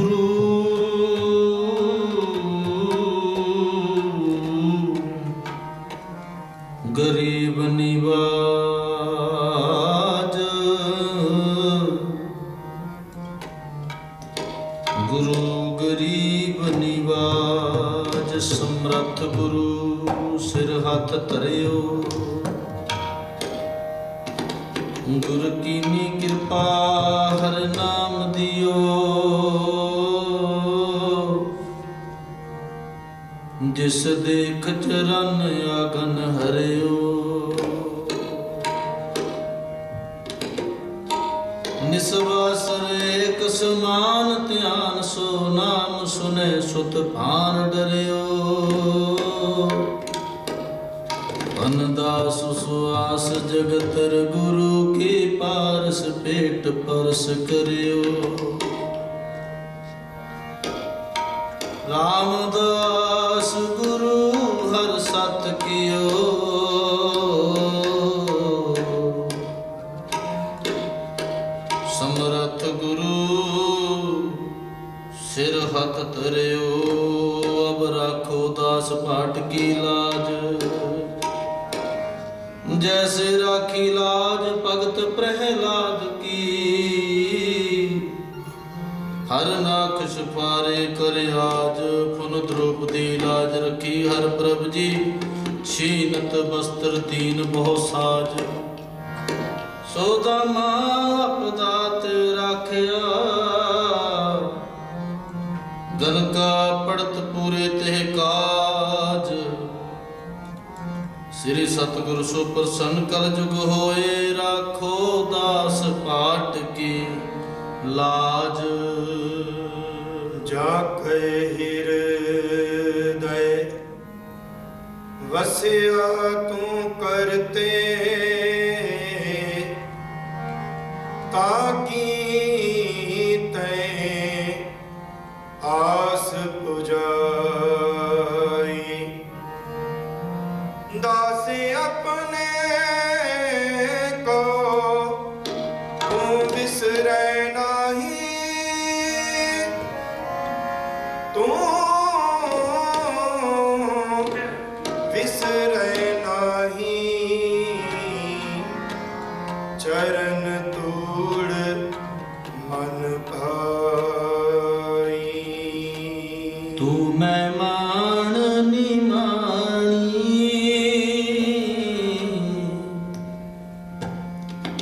ਗੁਰੂ। ਗਰੀਬ ਨਿਵਾਜ। ਗੁਰੂ ਗਰੀਬ ਨਿਵਾਜ, ਸਮਰੱਥ ਗੁਰੂ ਸਿਰ ਹੱਥ ਧਰਿਓ। ਗੁਰ ਕੀਨੀ ਕਿਰਪਾ ਹਰ ਨਾਮ ਦਿਓ। ਜਿਸ ਦੇਖ ਚਰਨ ਆਗਨ ਹਰਿਓ। ਨਿਸਵਾਸਰ ਏਕ ਸਮਾਨ ਧਿਆਨ, ਸੋ ਨਾਮ ਸੁਨੇ ਸੁਤ ਭਾਨ ਡਰਿਓ। ਅਨਦਾਸ ਸੁਆਸ ਜਗਤਰ ਗੁਰੂ ਕੀ ਪਾਰਸ ਪੇਟ ਪਰਸ ਕਰਿਓ। ਰਾਮਦਾਸ ਪਾਟ ਕੀ ਲਾਜ? ਜੈਸੇ ਰਾਖੀ ਲਾਜ, ਭਗਤ ਪ੍ਰਹਿਲਾਦ ਕੀ? ਹਰ ਨਾਖ ਸਫਾਰੇ ਕਰ ਆਜ ਫੁਨ ਦ੍ਰੋਪਦੀ ਲਾਜ ਰਖੀ ਹਰ ਪ੍ਰਭ ਜੀ। ਛੀਨਤ ਬਸਤਰ ਦੀਨ ਬਹੁ ਸਾਜ। ਸੋਦਾਮਾ ਆਪਦਾਤ ਰਾਖਿਆ। ਗਨ ਕਾ ਪੜਤ ਪੂਰੇ ਤੇ ਕਾਜ ਸ੍ਰੀ ਸਤਿਗੁਰ ਸੋ ਪ੍ਰਸੰਨ ਕਲ ਜੁਗ ਹੋਏ ਰਾਖੋ ਦਾਸ ਪਾਠ ਕੀ ਲਾਜ। ਜਾ ਕੈ ਹਿਰਦੈ ਵਸਿਆ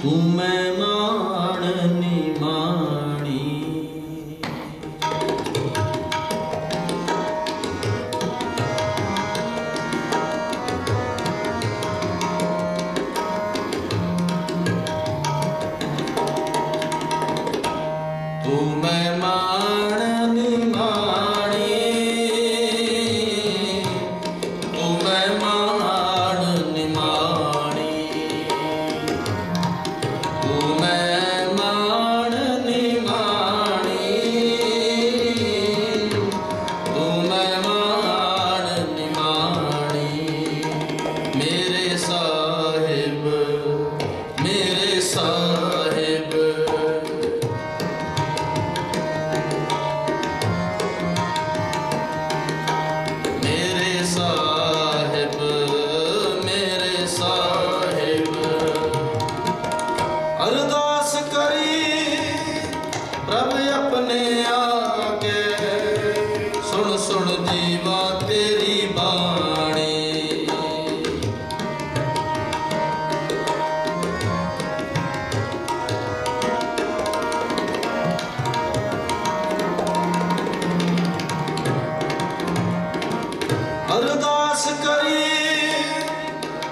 ਤੂੰ ਮੈਂ ਮਾਣ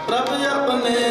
ਪ੍ਰਭ ਆਪਣੇ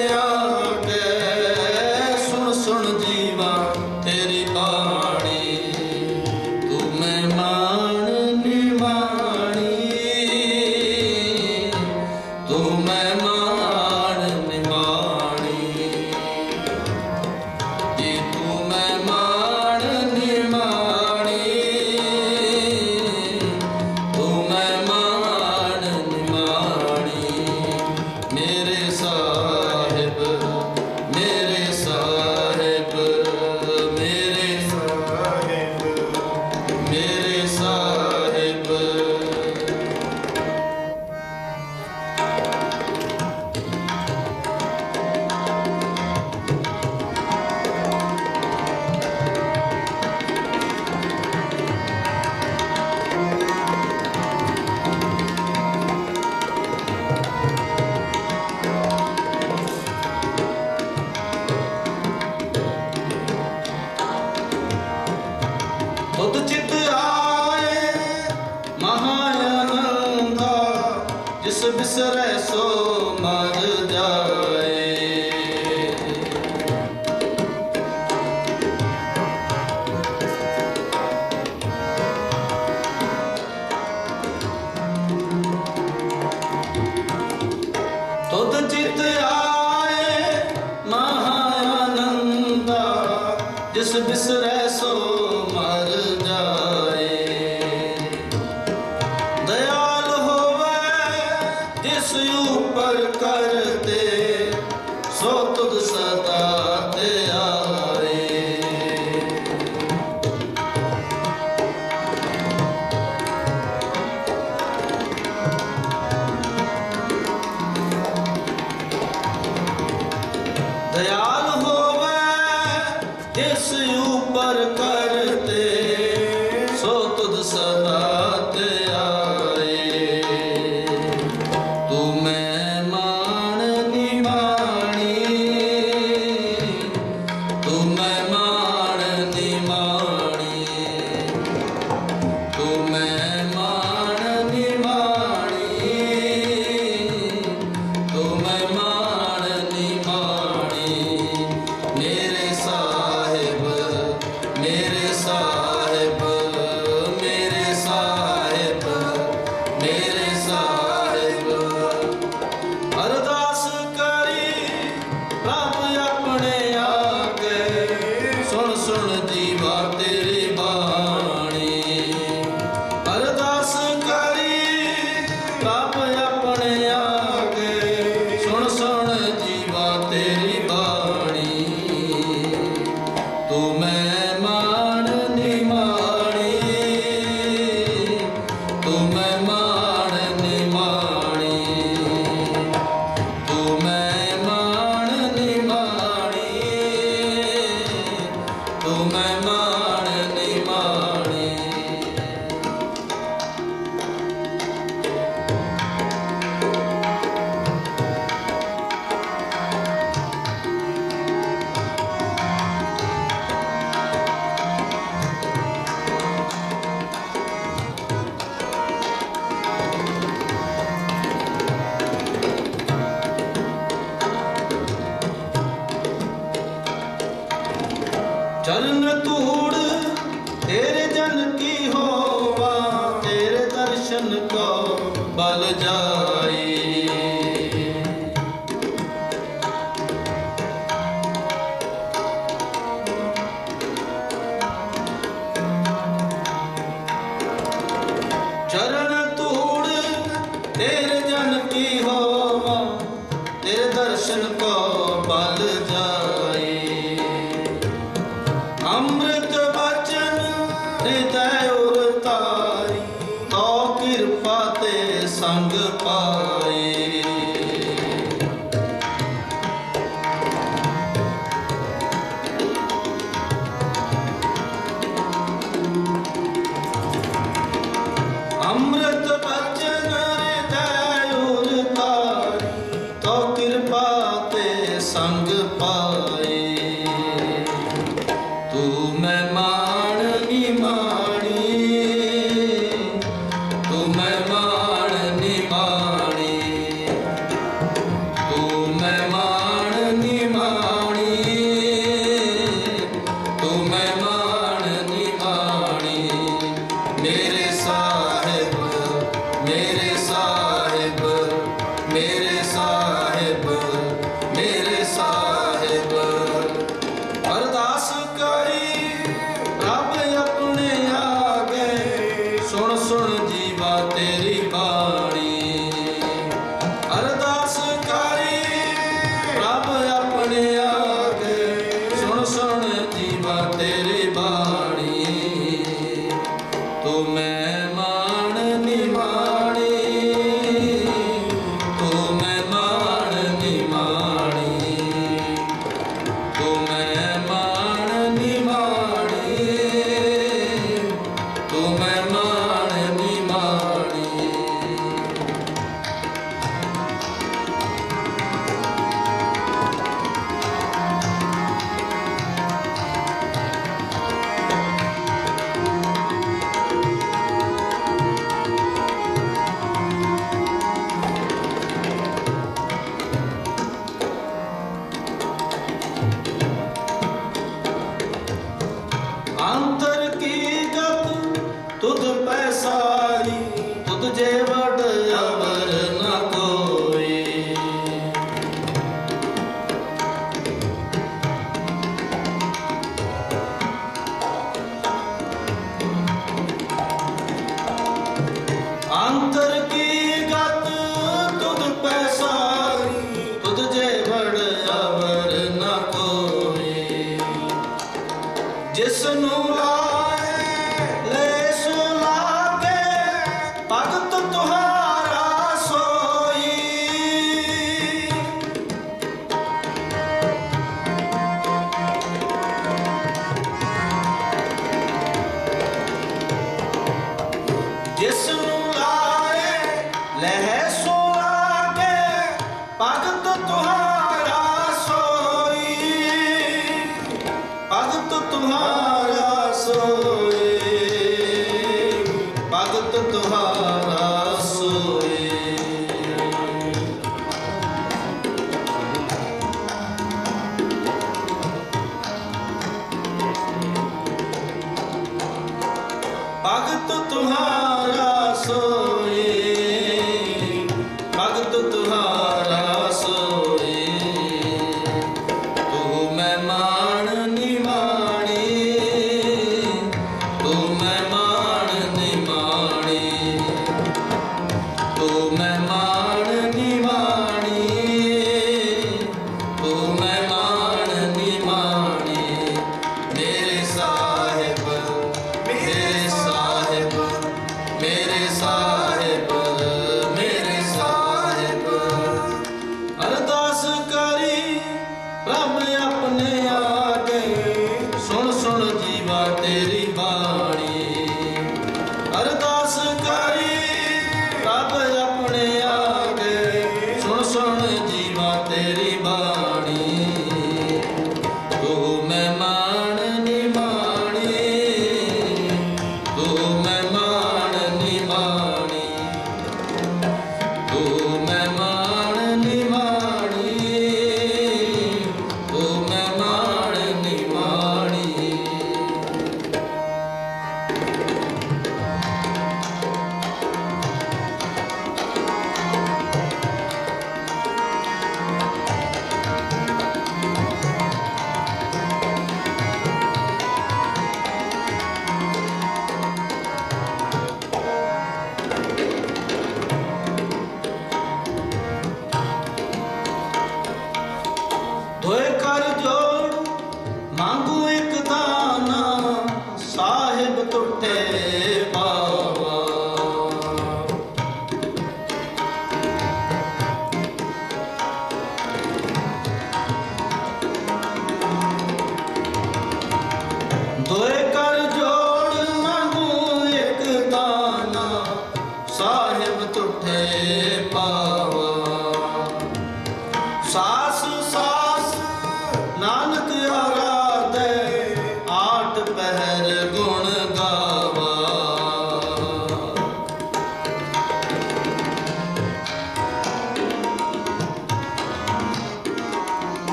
ਜਿਸ ਬਲ ਜਾਈ ਅੰਤਰ ਕੀ ਗਤ ਤੁਧ ਪੈਸਾਰੀ ਤੁਧ ਜੇਵ ਜਿਸ ਨੂੰ ਲਾ तो तुम्हारा सो